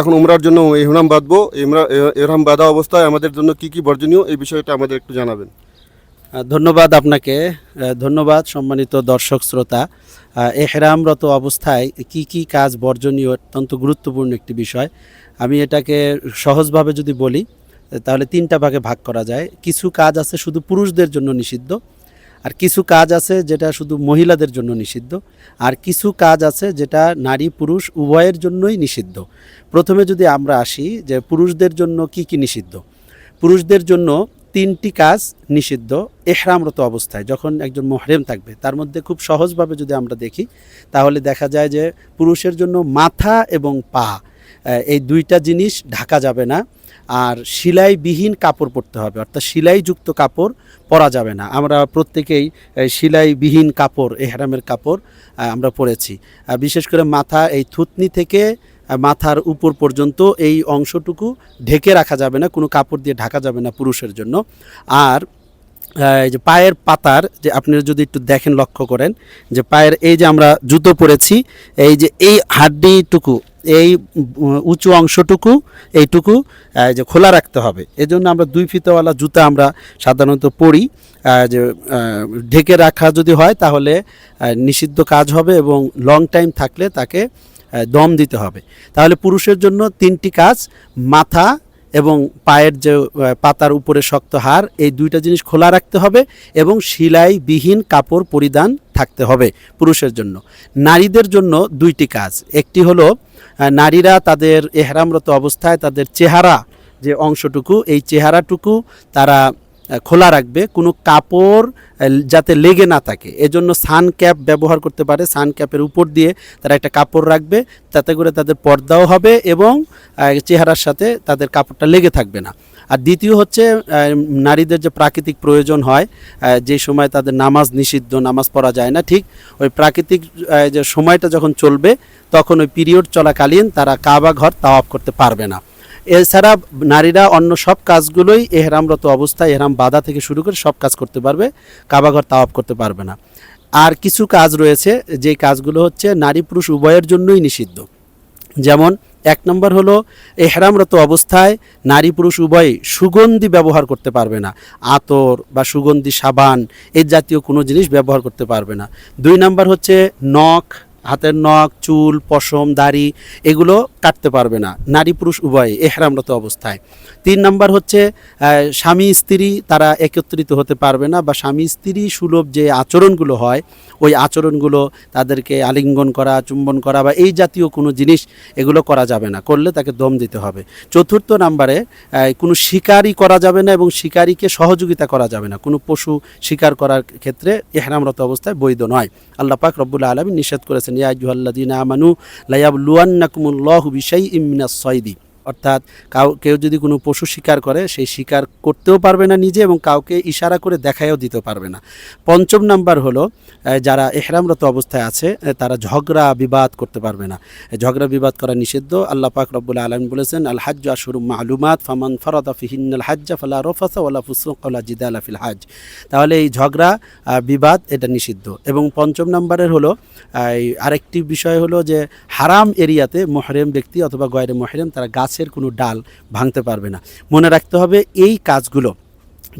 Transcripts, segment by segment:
এখন উমরার জন্য এহরাম বাঁধবো। এহরাম বাঁধা অবস্থায় আমাদের জন্য কি কি বর্জনীয়, এই বিষয়টা আমাদের একটু জানাবেন। ধন্যবাদ আপনাকে। ধন্যবাদ সম্মানিত দর্শক, শ্রোতা। এহরামরত অবস্থায় কি কি কাজ বর্জনীয় অত্যন্ত গুরুত্বপূর্ণ একটি বিষয়। আমি এটাকে সহজভাবে যদি বলি, তাহলে তিনটা ভাগে ভাগ করা যায়। কিছু কাজ আছে শুধু পুরুষদের জন্য নিষিদ্ধ আর কিছু কাজ আছে যেটা শুধু মহিলাদের জন্য নিষিদ্ধ, আর কিছু কাজ আছে যেটা নারী, পুরুষ উভয়ের জন্যই নিষিদ্ধ। প্রথমে যদি আমরা আসি যে পুরুষদের জন্য কি কি নিষিদ্ধ? পুরুষদের জন্য তিনটি কাজ নিষিদ্ধ এহরামরত অবস্থায়, যখন একজন মহরেম থাকবে। তার মধ্যে খুব সহজভাবে যদি আমরা দেখি, তাহলে দেখা যায় যে পুরুষের জন্য মাথা এবং পা এই দুইটা জিনিস ঢাকা যাবে না। আর সিলাইবিহীন কাপড় পরতে হবে, অর্থাৎ সিলাইযুক্ত কাপড় পরা যাবে না। আমরা প্রত্যেকেই সিলাইবিহীন কাপড় হ্যারামের কাপড় আমরা পরেছি। বিশেষ করে মাথা, এই থুতনি থেকে মাথার উপর পর্যন্ত এই অংশটুকু ঢেকে রাখা যাবে না, কোনো কাপড় দিয়ে ঢাকা যাবে না পুরুষের জন্য। আর এই যে পায়ের পাতার যে আপনি যদি একটু দেখেন, লক্ষ্য করেন যে পায়ের এই যে আমরা জুতো পরেছি, এই যে এই হাড্ডিটুকু, এই উঁচু অংশটুকু, এইটুকু যে খোলা রাখতে হবে। এজন্য আমরা দুই ফিতাওয়ালা জুতা আমরা সাধারণত পরি। যে ঢেকে রাখা যদি হয় তাহলে নিষিদ্ধ কাজ হবে এবং লং টাইম থাকলে তাকে দম দিতে হবে। তাহলে পুরুষের জন্য তিনটি কাজ, মাথা এবং পায়ের যে পাতার উপরে শক্ত হার, এই দুইটা জিনিস খোলা রাখতে হবে এবং সিলাইবিহীন কাপড় পরিধান থাকতে হবে পুরুষের জন্য। নারীদের জন্য দুইটি কাজ। একটি হলো নারীরা তাদের এহরামরত অবস্থায় তাদের চেহারা যে অংশটুকু, এই চেহারাটুকু তারা খোলা রাখবে, কোনো কাপড় যাতে লেগে না থাকে। এজন্য সান ক্যাপ ব্যবহার করতে পারে। সান ক্যাপের উপর দিয়ে তারা একটা কাপড় রাখবে, তাতে করে তাদের পর্দাও হবে এবং চেহারার সাথে তাদের কাপড়টা লেগে থাকবে না। আর দ্বিতীয় হচ্ছে নারীদের যে প্রাকৃতিক প্রয়োজন হয় যে সময় তাদের নামাজ নিষিদ্ধ, নামাজ পড়া যায় না, ঠিক ওই প্রাকৃতিক যে সময়টা যখন চলবে, তখন ওই পিরিয়ড চলাকালীন তারা কাবা ঘর তাওয়াফ করতে পারবে না। এছাড়া নারীরা অন্য সব কাজগুলোই এহরামরত অবস্থায়, এহরাম বাধা থেকে শুরু করে সব কাজ করতে পারবে, কাবাঘর তাওয়াফ করতে পারবে না। আর কিছু কাজ রয়েছে, যে কাজগুলো হচ্ছে নারী পুরুষ উভয়ের জন্যই নিষিদ্ধ। যেমন, এক নম্বর হলো এহরামরত অবস্থায় নারী পুরুষ উভয়ই সুগন্ধি ব্যবহার করতে পারবে না, আতর বা সুগন্ধি সাবান এই জাতীয় কোনো জিনিস ব্যবহার করতে পারবে না। দুই নম্বর হচ্ছে নখ হাতের নখ, চুল, পশম, দাড়ি এগুলো কাটতে পারবে না। নারী পুরুষ উভয়ে এহরামরত অবস্থায়। তিন নম্বর হচ্ছে স্বামী, স্ত্রী তারা একত্রিত হতে পারবে না বা স্বামী, স্ত্রী সুলভ যে আচরণগুলো হয়, ওই আচরণগুলো তাদেরকে আলিঙ্গন করা, চুম্বন করা বা এই জাতীয় কোনো জিনিস এগুলো করা যাবে না। করলে তাকে দম দিতে হবে। চতুর্থ নাম্বারে কোনো শিকারই করা যাবে না এবং শিকারীকে সহযোগিতা করা যাবে না। কোনো পশু শিকার করার ক্ষেত্রে এহরামরত অবস্থায় বৈধ নয়। আল্লাহ পাক রব্বুল আলমী নিষেধ করেছেন يا أيها الذين آمنوا ليبلونكم الله بشيء من الصيد. অর্থাৎ কাউ, কেউ যদি কোনো পশু শিকার করে সেই শিকার করতেও পারবে না নিজে এবং কাউকে ইশারা করে দেখায়ও দিতে পারবে না। পঞ্চম নাম্বার হলো যারা এহরামরত অবস্থায় আছে তারা ঝগড়া বিবাদ করতে পারবে না। ঝগড়া বিবাদ করা নিষিদ্ধ। আল্লাহ পাক রব্বুল আলম বলেছেন, আল হাজ্জ আশুরুম মালুমাত, ফামান ফরাদা ফিহিন্নাল হাজ্জা ফালা রফাসা ওয়ালা ফুসুক ওয়ালা জিদালা ফিল হাজ তাহলে এই ঝগড়া বিবাদ এটা নিষিদ্ধ। এবং পঞ্চম নম্বরের হলো আরেকটি বিষয় হলো যে হারাম এরিয়াতে মহরেম ব্যক্তি অথবা গয়রে মহরেম তারা গাছের কোনো ডাল ভাঙতে পারবে না। মনে রাখতে হবে এই কাজগুলো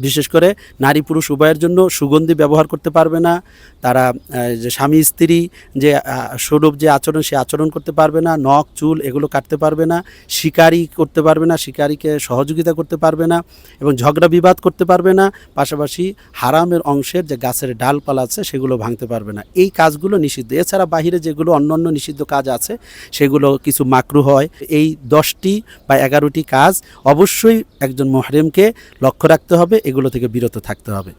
বিশেষ করে নারী পুরুষ উভয়ের জন্য সুগন্ধি ব্যবহার করতে পারবে না, তারা যে স্বামী স্ত্রী যে সুলভ যে আচরণ, সে আচরণ করতে পারবে না, নখ, চুল এগুলো কাটতে পারবে না, শিকারি করতে পারবে না, শিকারিকে সহযোগিতা করতে পারবে না এবং ঝগড়া বিবাদ করতে পারবে না, পাশাপাশি হারামের অংশের যে গাছের ডালপালা আছে সেগুলো ভাঙতে পারবে না। এই কাজগুলো নিষিদ্ধ। এছাড়া বাহিরে যেগুলো অন্য অন্য নিষিদ্ধ কাজ আছে, সেগুলো কিছু মাকরু হয়। এই দশটি বা এগারোটি কাজ অবশ্যই একজন মহরেমকে লক্ষ্য রাখতে হবে। এগুলো থেকে বিরত থাকতে হবে।